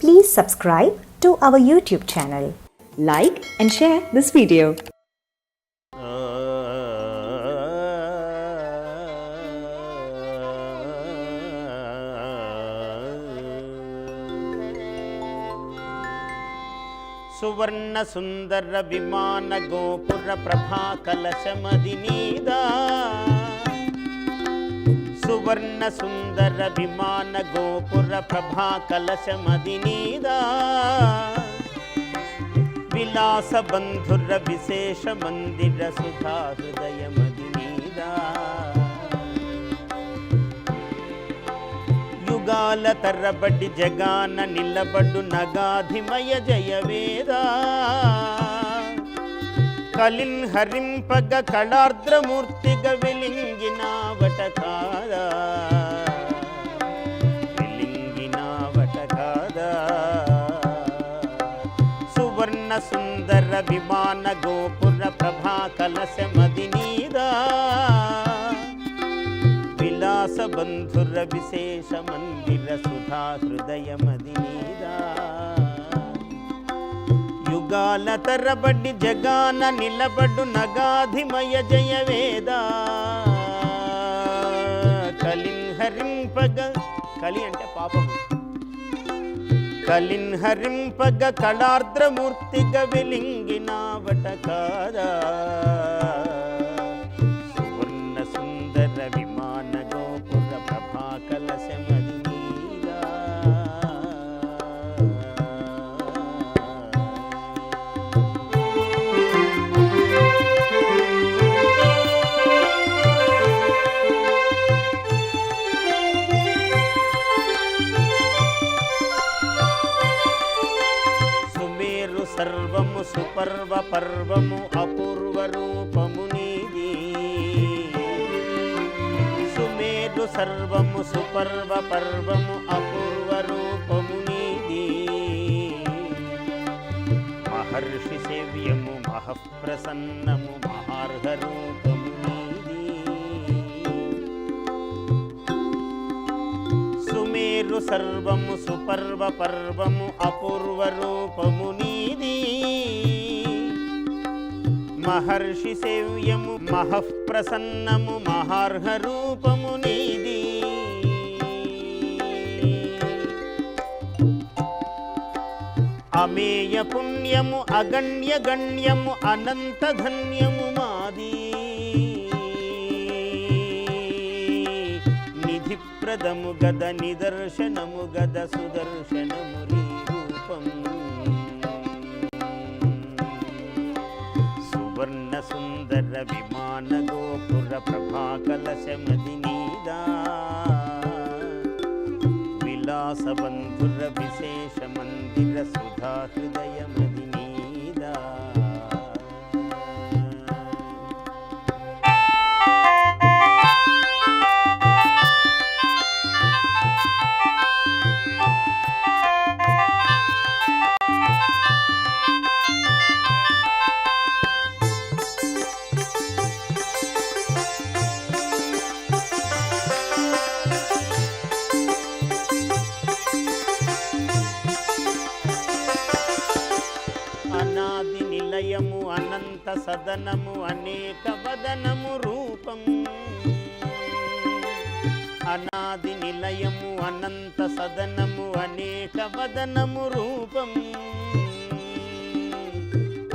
Please subscribe to our YouTube channel. Like and share this video. సువర్ణ సుందర విమాన గోపుర ప్రభా కలశమది నీదా సువర్ణ సుందర విమాన గోపుర ప్రభా కలశమది నీదా విలాస బంధుర విశేష మందిర సుధా హృదయమది నీదా యుగాల తరబడి జగాన నిలబడు నగాధిమయ జయవేదా కలిన్ హరింపగ కళార్ద్రమూర్తిగ వెలింగినావట కాదా విమాన గోపుర ప్రభా కలశమది నీదా విలాస బంధుర విశేష మందిర సుధా హృదయమది నీదా యుగాల తరబడి జగాన నిలబడు నగాధిమయ జయ వేద. హరింపగ కలి అంటే పాపము. కలిన్ హరింపగ కళార్ద్రమూర్తిగ వెలింగినావట కాదా? పర్వము అపూర్వ రూపము నీది సుమేరు సర్వము సుపర్వ పర్వము అపూర్వ రూపము నీది మహర్షి సేవ్యము మహప్రసన్నము మహార్హ రూపము నీది సుమేరు సర్వము సుపర్వ పర్వము అపూర్వ రూపము నీది మహర్షి సేవ్యము మహప్రసన్నము మహార్హ రూపము నీది. అమేయ పుణ్యము అగణ్య గణ్యము అనంత ధన్యము మాది. నిధి ప్రదము గద నిదర్శనము గద సుదర్శనము రూపము. సుందర విమాన గోపుర ప్రభా కలశమది నీదా విలాస విశేష మందిర సుధా నిలయము అనంత సదనము అనేక వదనము రూపం. అనాది నిలయము అనంత సదనము అనేక వదనము రూపం.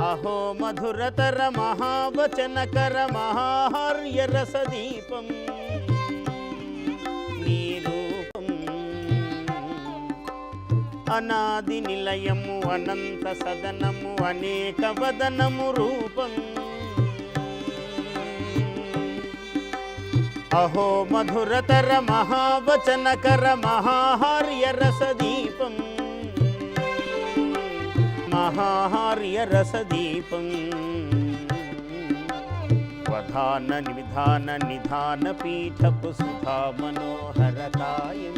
అహో మధురతర మహావచనకర మహాహార్య అనాది నిలయము అనంత సదనము అనేక వదనము రూపం. అహో మధురతర మహావచనకర మహాహార్యరసదీపం మహాహార్యరసదీపం వధాన నివిధాన నిధాన పీఠపు సుధా మనోహరకాయం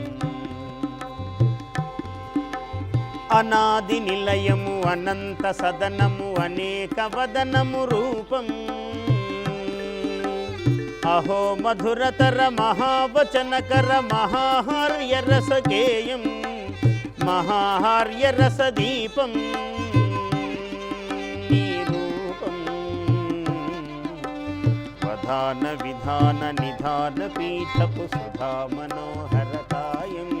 అనాది నిలయము అనంత సదనము అనేక వదనము రూపం. అహో మధురతర మహావచనకర మహాహార్య రసగేయం మహాహార్య వధాన విధాన నిధాన పీఠపు సుధా మనోహరకాయం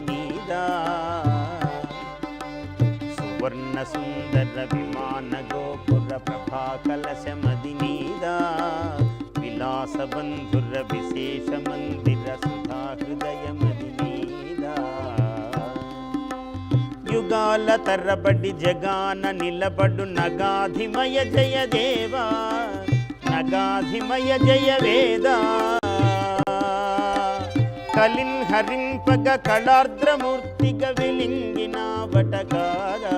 హృదయమది నీదా యుగాల తరబడి జగాన నిలబడు నగాధిమయ జయ దేవా నగాధిమయ జయ వేదా కలిన్ హరింపగ కళార్ద్రమూర్తిగ వెలింగిన వటగాదా